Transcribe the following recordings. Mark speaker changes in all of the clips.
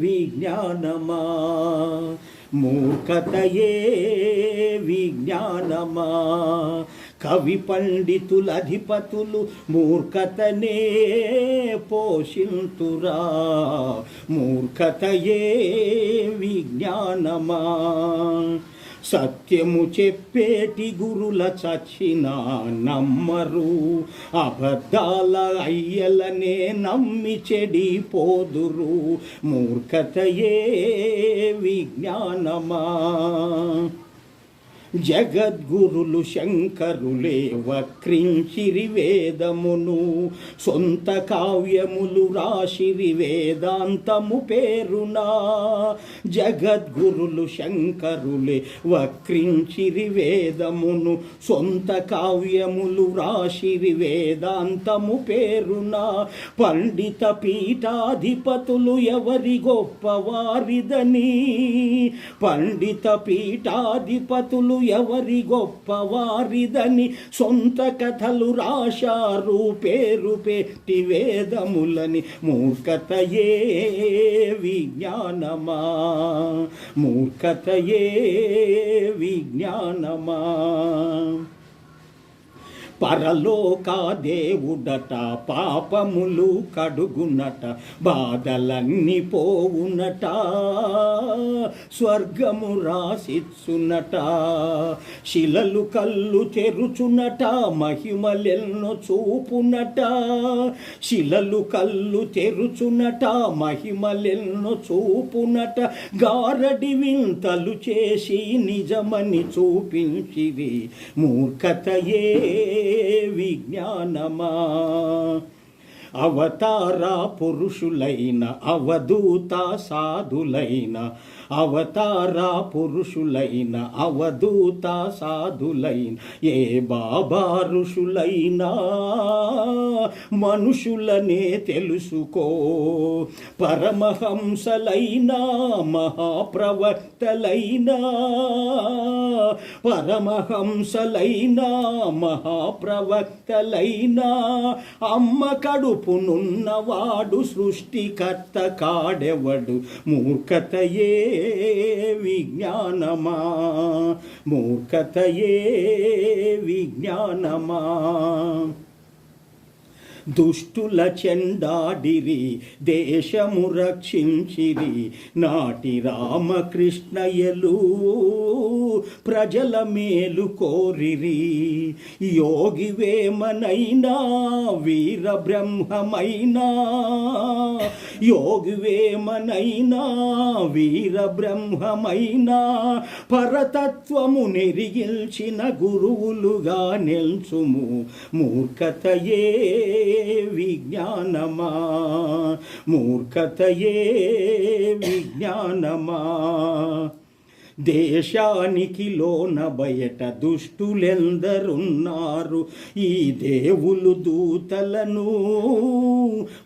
Speaker 1: విజ్ఞానమా మూర్ఖతయే విజ్ఞానమా కవి పండితులధిపతులు మూర్ఖతనే పోషింతురా మూర్ఖతయే విజ్ఞానమా సత్యము చెప్పేటి గురుల చచ్చిన నమ్మరు. అబద్ధాల అయ్యలనే నమ్మి చెడిపోదురు. మూర్ఖతయే విజ్ఞానమా? జగద్గురులు శంకరులే వక్రించిరి వేదమును సొంత కావ్యములు రాశిరి వేదాంతము పేరునా. జగద్గురులు శంకరులే వక్రించిరి వేదమును సొంత కావ్యములు రాశిరి వేదాంతము పేరునా. పండిత పీఠాధిపతులు ఎవరి గొప్పవారిదని పండిత పీఠాధిపతులు ఎవరి గొప్పవారిదని సొంత కథలు రాశారు పేరు పెట్టి వేదములని. మూర్ఖతయే విజ్ఞానమా? మూర్ఖతయే విజ్ఞానమా? పరలోక దేవుడట పాపములు కడుగునట బాధలన్నీ పోవునట స్వర్గము రాసిచ్చునట శిలలు కళ్ళు తెరుచునట మహిమలెన్నో చూపునట శిలలు కళ్ళు తెరుచునట మహిమలెన్నో చూపునట గారడి వింతలు చేసి నిజమని చూపించిరి మూర్ఖతయే. విజ్ఞానమా? అవతార పురుషులైన అవధూత సాధులైన అవతార పురుషులైన అవధూత సాధులైన ఏ బాబా ఋషులైనా? మనుషులనే తెలుసుకో పరమహంసలైన మహాప్రవక్తలైన పరమహంసలైన మహాప్రవక్తలైన అమ్మ కడుపునున్నవాడు సృష్టికర్త కాడెవడు? మూర్ఖతయే విజ్ఞానమా? మూర్ఖతయే విజ్ఞానమా? దుష్టుల చెండాడిరి దేశము రక్షించిరి. నాటి రామకృష్ణయలు ప్రజల మేలు కోరిరి. యోగి వేమనైనా వీర బ్రహ్మమైనా యోగి వేమనైనా వీర బ్రహ్మమైనా పరతత్వము నెరిగిల్చిన గురువులుగా నిల్చుము. మూర్ఖతయే విజ్ఞానమా? మూర్ఖతయే విజ్ఞానమా? దేశానికి లోన బయట దుష్టులెందరున్నారు. ఈ దేవులు దూతలను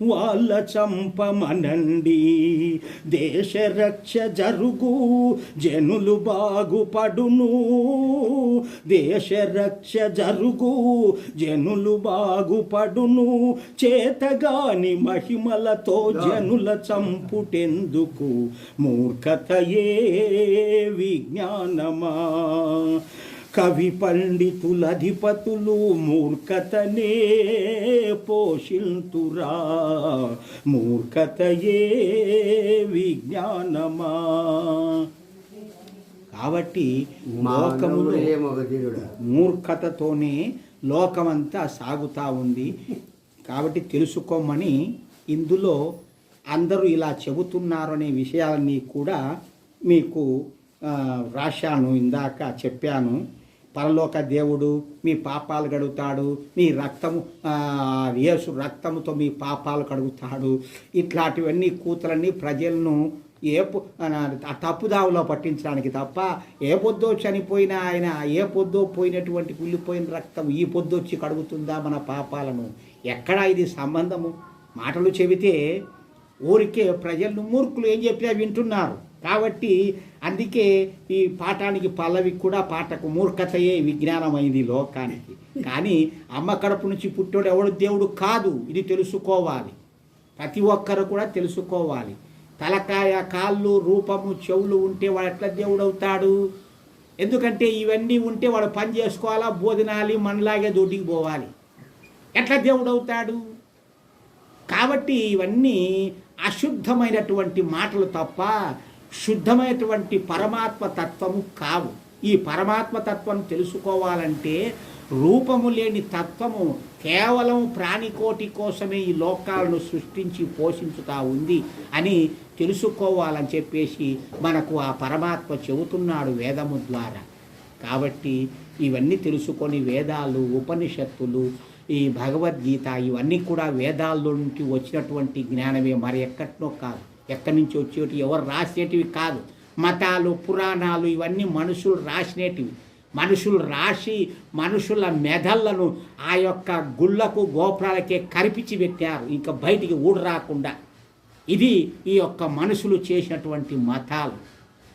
Speaker 1: వాళ్ళ చంపమనండి దేశ రక్ష జరుగు జనులు బాగుపడును. దేశ రక్ష జరుగు జనులు బాగుపడును. చేతగాని మహిమలతో జనుల చంపుటెందుకు మూర్ఖతయే విజ్ఞానమా కవి పండితుల అధిపతులు మూర్ఖతనే పోషింతురా మూర్ఖతయే విజ్ఞానమా? కాబట్టి లోకములో మూర్ఖతతోనే లోకమంతా సాగుతూ ఉంది. కాబట్టి తెలుసుకోమని ఇందులో అందరూ ఇలా చెబుతున్నారు అనే విషయాలన్నీ కూడా మీకు రాశాను ఇందాక చెప్పాను. పరలోక దేవుడు మీ పాపాలు కడుగుతాడు మీ రక్తము యేసు రక్తముతో మీ పాపాలు కడుగుతాడు. ఇట్లాంటివన్నీ కూతులన్నీ ప్రజలను ఏ తప్పుదావులో పట్టించడానికి తప్ప ఏ పొద్దో చనిపోయినా ఆయన ఏ పొద్దో పోయినటువంటి కుళ్ళిపోయిన రక్తం ఈ పొద్దొచ్చి కడుగుతుందా మన పాపాలను? ఎక్కడా ఇది సంబంధము? మాటలు చెబితే ఊరికే ప్రజలను మూర్ఖులు ఏం చెప్పినా వింటున్నారు. కాబట్టి అందుకే ఈ పాఠానికి పల్లవి కూడా పాటకు మూర్ఖతయే విజ్ఞానమైంది లోకానికి. కానీ అమ్మ కడుపు నుంచి పుట్టాడు ఎవడు? దేవుడు కాదు. ఇది తెలుసుకోవాలి. ప్రతి ఒక్కరు కూడా తెలుసుకోవాలి. తలకాయ కాళ్ళు రూపము చెవులు ఉంటే వాడు ఎట్లా దేవుడు అవుతాడు? ఎందుకంటే ఇవన్నీ ఉంటే వాడు పని చేసుకోవాలా? బోధనాలి మనలాగే దొడ్డికి పోవాలి. ఎట్లా దేవుడు అవుతాడు? కాబట్టి ఇవన్నీ అశుద్ధమైనటువంటి మాటలు తప్ప శుద్ధమైనటువంటి పరమాత్మ తత్వము కావు. ఈ పరమాత్మ తత్వం తెలుసుకోవాలంటే రూపము లేని తత్వము కేవలం ప్రాణికోటి కోసమే ఈ లోకాలను సృష్టించి పోషించుతా ఉంది అని తెలుసుకోవాలని చెప్పేసి మనకు ఆ పరమాత్మ చెబుతున్నాడు వేదము ద్వారా. కాబట్టి ఇవన్నీ తెలుసుకొని వేదాలు ఉపనిషత్తులు ఈ భగవద్గీత ఇవన్నీ కూడా వేదాల్లో నుంచి వచ్చినటువంటి జ్ఞానమే మరి ఎక్కట్నో కాదు. ఎక్కడి నుంచి వచ్చేటి ఎవరు రాసేటివి కాదు. మతాలు పురాణాలు ఇవన్నీ మనుషులు రాసినేటివి. మనుషులు రాసి మనుషుల మెదళ్ళను ఆ యొక్క గుళ్ళకు గోపురాలకే కరిపించి పెట్టారు. ఇంకా బయటికి ఊడు రాకుండా. ఇది ఈ యొక్క మనుషులు చేసినటువంటి మతాలు.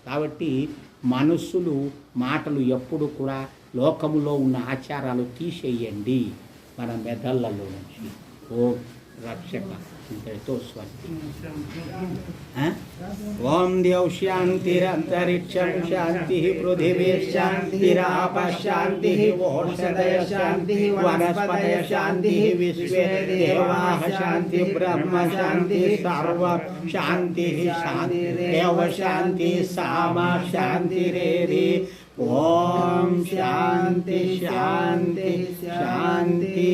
Speaker 1: కాబట్టి మనుషులు మాటలు ఎప్పుడు కూడా లోకములో ఉన్న ఆచారాలు తీసేయండి. మన మెదళ్ళలో నుంచి ఓ రక్షక. ओम दौ शांतिरंतरिक्ष शांति पृथिवी शांतिराप शांति वोषदय शांति वनस्पत शांति विश्व देवा शांति ब्रह्म शांति सर्व शांति शांति देव शांति साम शांतिरेधि ओम शांति शांति शांति